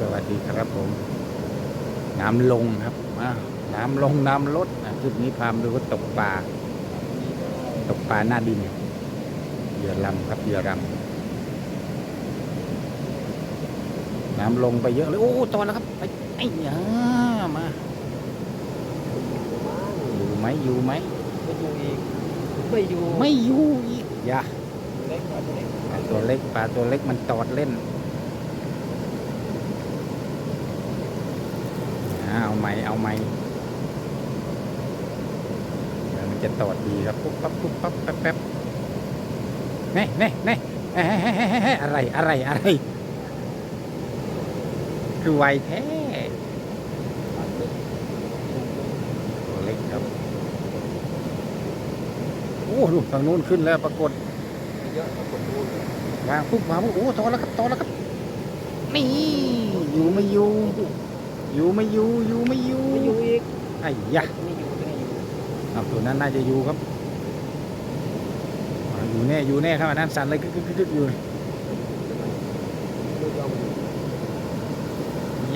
สวัสดีครับผม น้ำลงครับอ่าน้ำลงน้ำลดนะคลิปนี้พามดูว่าตกปลาตกปลาหน้าดินเหยื่อลำครับเหยื่อลำน้ำลงไปเยอะเลยโอ้ตอนแล้วครับไปไอ้ยามาอยู่ไหมอยู่ไหมไม่อยู่อีกไม่อยู่ไม่อยู่อีกอย่าเล็กกว่าเล็กปลาตัวเล็กปลาตัวเล็กมันตอดเล่นอ่า เอาไหมเอาไหมเดี๋ยวมันจะตอดดีครับปุ๊บปั๊บปุ๊บปั๊บแป๊บแป๊บเน่เน่เน่เอ๊ะเอ๊ะเอ๊ะเอ๊ะอะไรอะไรอะไรคือไวแท้ตัวเล็กครับโอ้ดูทางนู้นขึ้นแล้วปรากฏเยอะกว่าคนดูวางปุ๊บวางปุ๊บโอ้โตแล้วครับโตแล้วครับนี่อยู่ไม่อยู่ อยู่ไม่อยู่อยู่ไม่อยู่ไม่อยู่อีกไอ้ยะไม่อยู่ไม่อยู่เอาตัวนั้นน่าจะอยู่ครับอ่าอยู่แน่อยู่แน่ครับอันนั้นสั่นเลยกึกกึกกึกกึกอยู่ดูยอมอยู่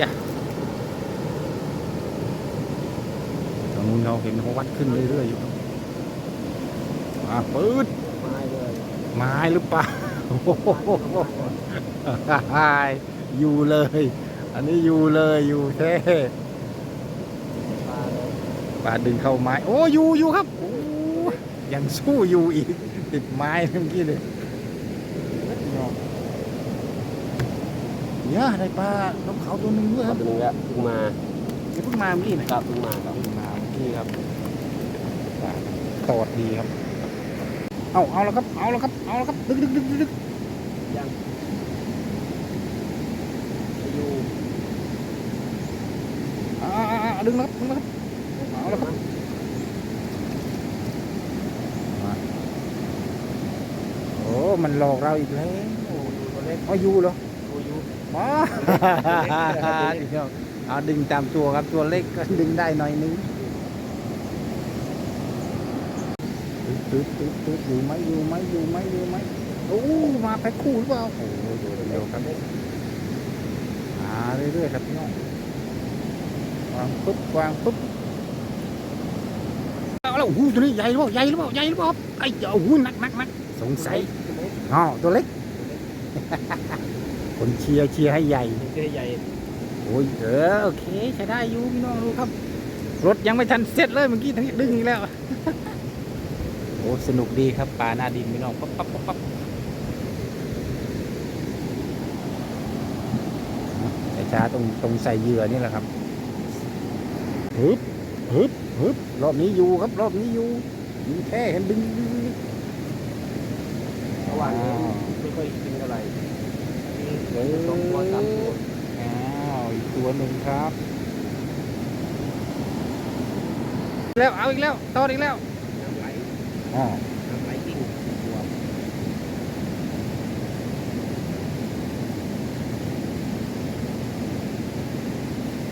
ยะตรงนู้นเขาเห็นเขาวัดขึ้นเรื่อยๆอยู่ครับมาปืดไม้เลยไม้หรือเปล่าโอ้โหอยู่เลย อันนี้อยู่เลยอยู่แท้ปลาเลยปลาดึงเข้าไม้ โอ้อยู่อยู่ครับโอ้ยังสู้อยู่อีก ติดไม้เมื่อกี้เลยเนี่ยได้ปลานกเขาตัวหนึ่งด้วยคครัรับบหนึ่งแล้วเพิ่งมาเดี๋ยวเพิ่งมาเมื่อกี้นะครับเพิ่งมาครับเพิ่งมาเมื่อกี้ครับปลาตอดดีครับ เอาเอาแล้วครับ เอาแล้วครับ เอาแล้วครับ ดึกดึกดึกดึกดึกยังไม่อยู่ อ่าอ่าอ่าดึงแล้วครับดึงแล้วครับเอาแล้วครับโอ้มันหลอกเราอีกแล้วโอ้ดูตัวเล็กอ๋ออยู่เหรอดูอยู่อ๋อเอาดึงตามตัวครับตัวเล็กก็ดึงได้หน่อยนึงตึ๊ดตึ๊ดตึ๊ดตึ๊ดอยู่ไหมอยู่ไหมอยู่ไหมอยู่ไหมโอ้มาแพ็คคู่หรือเปล่าโอ้โหเดี๋ยวเดี๋ยวครับหาเรื่อยๆครับพี่น้อง วางปุ๊บวางปุ๊บเอาแล้วโอ้โหตัวนี้ใหญ่หรือเปล่าใหญ่หรือเปล่าใหญ่หรือเปล่าครับไอ้โอ้โหหนักหนักหนักสงสัยตัวเล็กอ๋อตัวเล็กคนเชียร์เชียร์ให้ใหญ่ตัวเล็กใหญ่โอ้ยเออโอเคใช้ได้อยู่พี่น้องดูครับ รถยังไม่ทันเสร็จเลยเมื่อกี้ทั้งดึงอีกแล้วโอ้สนุกดีครับปลาหน้าดินพี่น้องปั๊บปั๊บปั๊บปั๊บแต่ช้าตรงตรงใส่เหยื่อนี่แหละครับ ฮึบฮึบฮึบรอบนี้อยู่ครับ รอบนี้อยู่อยู่แค่เห็นดึงดึงดึงระหว่างนี้ไม่ค่อยกินเท่าไหร่มีสองตัวสามตัวอ้าวอีกตัวหนึ่งครับ แล้วเอาอีกแล้วตอดอีกแล้วน้ำไหลอ๋อน้ำไหลจริงตัว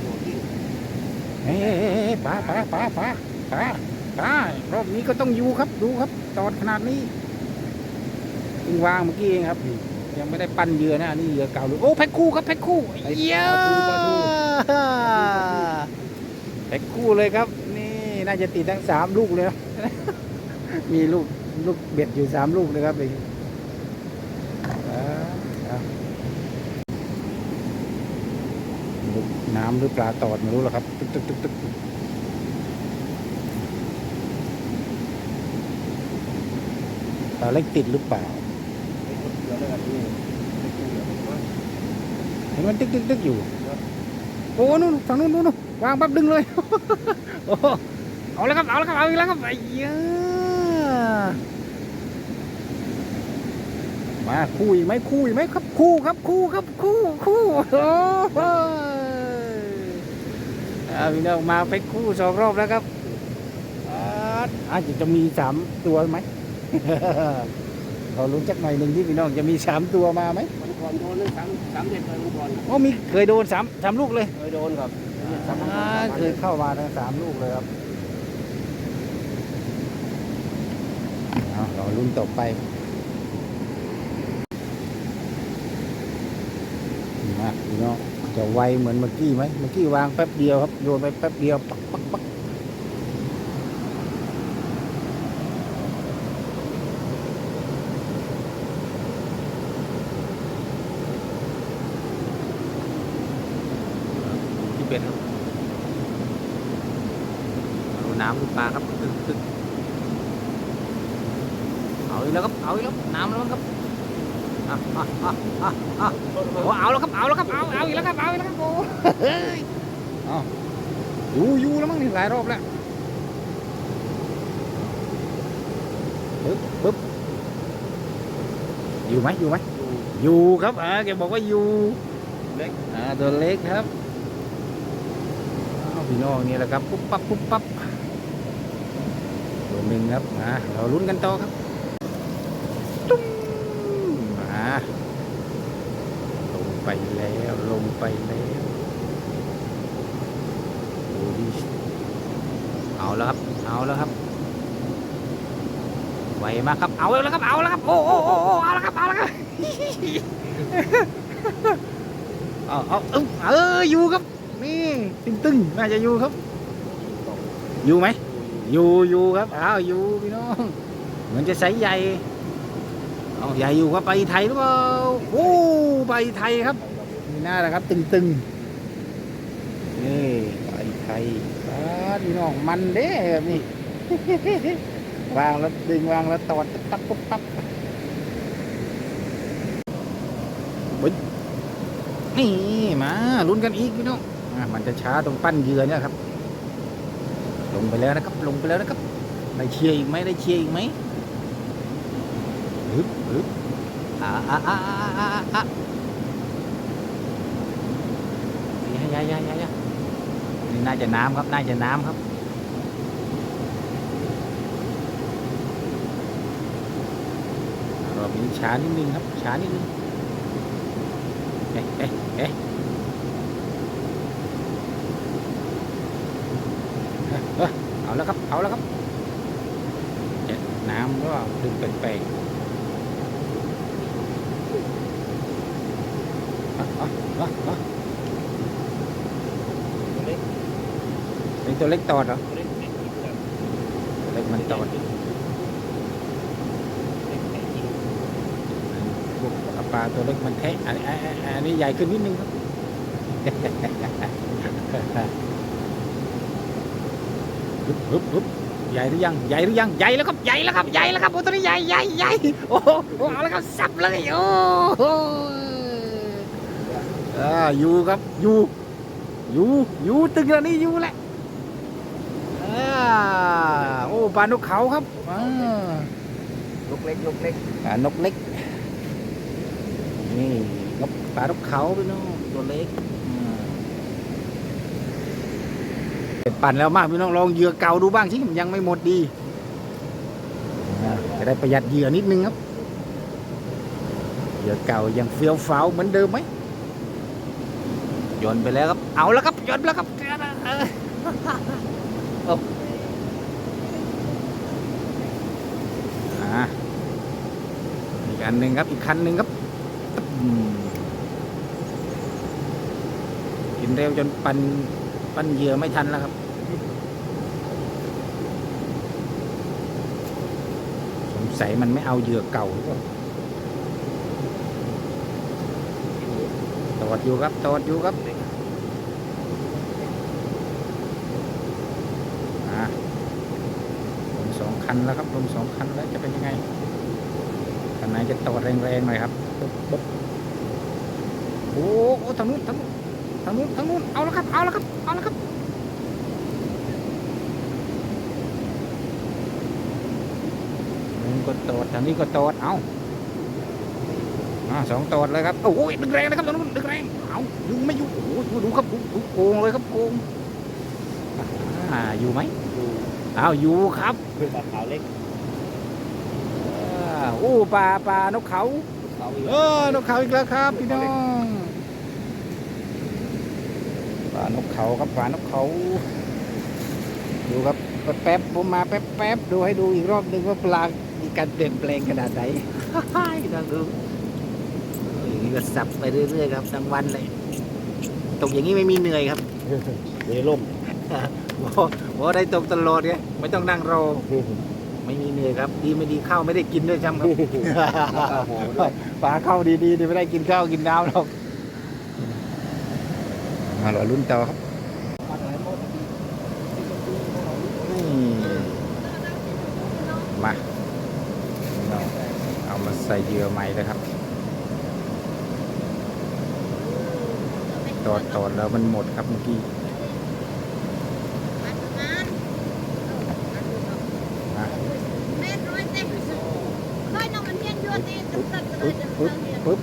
ตัวจริง เฮ้ย ป้าป้าป้าป้าป้าป้ารอบนี้ก็ต้องอยู่ครับ ดูครับ ตอดขนาดนี้เพิ่งวางเมื่อกี้เองครับ ยังไม่ได้ปั้นเหยื่อนะอันนี่เหยื่อเก่าเลยโอ้แพ็คคู่ครับแพ็คคู่เยี่ยแพ็คคู่เลยครับ นี่น่าจะติดทั้งสามลูกเลยนะมีลูกลูกเบ็ดอยู่สามลูกเลยครับเองอ่าอะน้ำหรือปลาตอดไม่รู้หรอกครับ ตึกตึกตึกตึก ปลาเล็กติดหรือเปล่าเห็นมันตึกตึกตึกอยู่โอ้นู่นฝั่งนู้นนู่นนู่นวางปั๊บดึงเลยโอ้เอาแล้วครับเอาแล้วครับเอาอีกแล้วครับไอ้เหี้ยมาคู่อีกไหมคู่อีกไหมครับคู่ครับคู่ครับคู่คู่โอ้โหอ่าพี่น้องมาไปคู่สองรอบแล้วครับอ่าอาจจะจะมีสามตัวไหม เราลุ้นจักหน่อยหนึ่งที่พี่น้องจะมีสามตัวมาไหมวันก่อนโดนเรื่องสามสามเด็ดเลยวันก่อนโอ้มีเคยโดนสามสามลูกเลยเคยโดนครับสามอ่าเคยเข้ามาทั้งสามลูกเลยครับเอาเราลุ้นต่อไปมาพี่น้องจะไวเหมือนเมื่อกี้ไหมเมื่อกี้วางแป๊บเดียวครับโยนไปแป๊บเดียวปักปักปัก ที่เป็นครับดู น้ำดูปลาครับตึกตึกเอาอีกแล้วครับ เอาอีกแล้ว น้ำแล้วมั้งครับอะอะอะอะอะโอ้เอาแล้วครับ เอาแล้วครับ เอา เอาอีกแล้วครับ เอาอีกแล้วครับโอ้เฮ้ยอยู่อยู่แล้วมั้งนี่หลายรอบแล้วปึ๊บปึ๊บอยู่ไหมอยู่ไหมอยู่ครับอ่าแกบอกว่าอยู่เล็กอ่าตัวเล็กครับพี่น้องนี่แหละครับปุ๊บปั๊บปุ๊บปั๊บ หนึ่งครับมาเราลุ้นกันต่อครับตุ้มมาลงไปแล้วลงไปแล้วดูดิเอาแล้วครับเอาแล้วครับไวมากครับเอาแล้วครับเอาแล้วครับโอ้โอ้โอ้เอาแล้วครับเอาแล้วครับเอาเอาเอออยู่ครับนี่ตึงตึงๆน่าจะอยู่ครับ อยู่ไหม อยู่อยู่ครับอ้าวอยู่พี่น้องเหมือนจะใสใหญ่เอาใหญ่อยู่ครับไปไทยหรือเปล่าโอ้ไปไทยครับนี่น่าแหละครับตึงตึงๆนี่ไปไทยอ้าพี่น้องมันเด้แบบนี้วางแล้วดึงวางแล้วตอดปั๊บปั๊บปั๊บบึ้นนี่มาลุ้นกันอีกพี่น้องอะมันจะช้าตรงปั้นเยื่อเนี่ยครับ ลงไปแล้วนะครับ ลงไปแล้วนะครับได้เชียร์อีกไหมได้เชียร์อีกไหมฮึบฮึบอ่าอ่าอ่าอ่าอ่าอ่าอย่าอย่าอย่าอย่าอย่านี่น่าจะน้ำครับน่าจะน้ำครับรอบนี้ช้านิดนึงครับช้านิดนึงเอ๊ะเอ๊ะเอ๊ะเอ๊ะเอ๊ะเอา แล้วครับ เอาแล้วครับเจ็ดน้ำก็ดึงแปลกๆอะอะอะอะตัวเล็กเป็นตัวเล็กตอดเหรอตัวเล็กเล็กอีกแบบตัวเล็กมันตอดเล็กแข็งจริงพวกปลาตัวเล็กมันแทะอันนี้อันอันอันนี้ใหญ่ขึ้นนิดนึงครับ ฮึบฮึบฮึบใหญ่หรือยังใหญ่หรือยังใหญ่แล้วครับใหญ่แล้วครับใหญ่แล้วครับโอ้ตัวนี้ใหญ่ใหญ่ใหญ่โอ้โหเอาแล้วครับสับเลยโอ้โหอ่าอยู่ครับอยู่อยู่อยู่ตึงแล้วนี่อยู่แหละอ่าโอ้ปลานกเขาครับอ่าลูกเล็กลูกเล็กปลานกเล็กนี่นกปลานกเขาพี่น้องตัวเล็กอืม ปั่นแล้วมากพี่น้องลองเหยื่อเก่าดูบ้างสิยังไม่หมดดีจะได้ประหยัดเหยื่อนิดนึงครับเหยื่อเก่ายังเฟี้ยวฟ้าวเหมือนเดิมไหมโยนไปแล้วครับ เอาแล้วครับโยนไปแล้วครับเอออ่าอีกอันหนึ่งครับอีกคันหนึ่งครับกินเร็วจนปัน ปันเหยื่อไม่ทันแล้วครับ สงสัยมันไม่เอาเหยื่อเก่าหรือเปล่าตอดอยู่ครับตอดอยู่ครับอ่าลงสองคันแล้วครับลงสองคันแล้วจะเป็นยังไงคันไหนจะตอดแรงๆหน่อยครับปึ๊บโอ้โหทางนู้นทางนู้น ทางนู้นทางนู้นเอาแล้วครับ เอาแล้วครับ เอาแล้วครับนึงก็ตอดทางนี้ก็ตอดเอาอ่าสองตอดเลยครับ โอ้ยดึงแรงนะครับตรงนู้นดึงแรง เอาดึงไม่อยู่ โอ้โหดูครับดูดูโกงเลยครับโกงอ่าอยู่ไหมดูอ้าวอยู่ครับเป็นปลาขาวเล็กอ่าโอ้ปลาปลานกเขา เขาอีก เออนกเขาอีกแล้วครับพี่น้อง ปลานกเขาครับปลานกเขา ดูครับแป๊บๆผมมาแป๊บๆดูให้ดูอีกรอบหนึ่งว่าปลามีการเปลี่ยนแปลงขนาดไหนลองดูอย่างนี้ก็สับไปเรื่อยๆครับทั้งวันเลยตกอย่างนี้ไม่มีเหนื่อยครับมีร่มโอ้โหได้ตกตลอดเนี่ยไม่ต้องนั่งรอไม่มีเหนื่อยครับ ดีไม่ดีข้าวไม่ได้กินด้วยซ้ำครับปลาเข้าดีๆนี่ไม่ได้กินข้าวกินน้ำหรอกมา เราลุ้นเต่อครับมาเราเอามาใส่เหยื่อใหม่เลยครับตอดตอดแล้วมันหมดครับเมื่อกี้มาปึ๊บปึ๊บ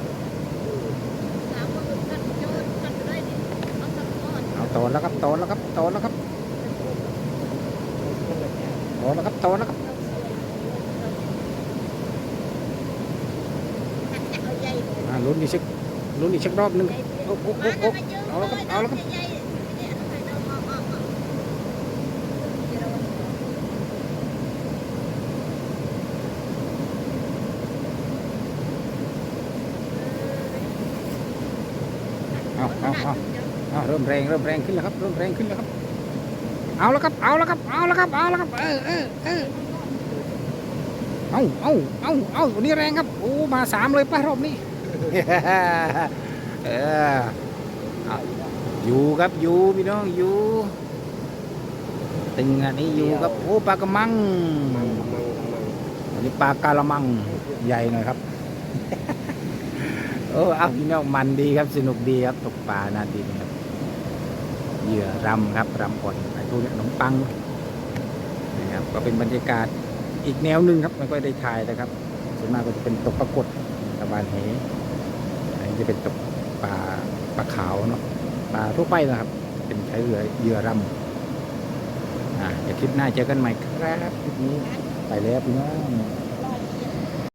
เอา ตแล้วครับโตแล้วครับโตแล้วครับตอดแล้วครับตแล้วครับอ่าลุ้นอีกสักลุ้นอีกสักรอบหนึ่งโอ๊ะโอ๊ะโอ๊ะโอ๊ะเอาแล้วครับเอาแล้วครับเอาเอาเอาเอาเริ่มแรงเริ่มแรงขึ้นแล้วครับเริ่มแรงขึ้นแล้วครับ เอาแล้วครับเอาแล้วครับเอาแล้วครับเอาแล้วครับเออเออเออเอาเอาเอาเอาวันนี้แรงครับโอ้มาสามเลยป่ะรอบนี้เอออยู่ครับอยู่พี่น้องอยู่ตึงอันนี้อยู่ครับโอ้ปลากระมังอันนี้ปลากาละมังใหญ่หน่อยครับโอ้เอาพี่น้องมันดีครับสนุกดีครับตกปลานาดีครับ เหยื่อรำครับรำอ่อนไอ้พวกนี้ขนมปังนะครับก็เป็นบรรยากาศอีกแนวหนึ่งครับไม่ค่อยได้ถ่ายนะครับส่วนมากก็จะเป็นตกปรากฏตะบานเหอันนี้จะเป็นตกปลาปลาขาวเนาะปลาทั่วไปนะครับ เป็นใช้เรือเหยื่อรำอ่าเดี๋ยวคลิปหน้าเจอกันใหม่ครับคลิปนี้ไปแล้วพี่น้อง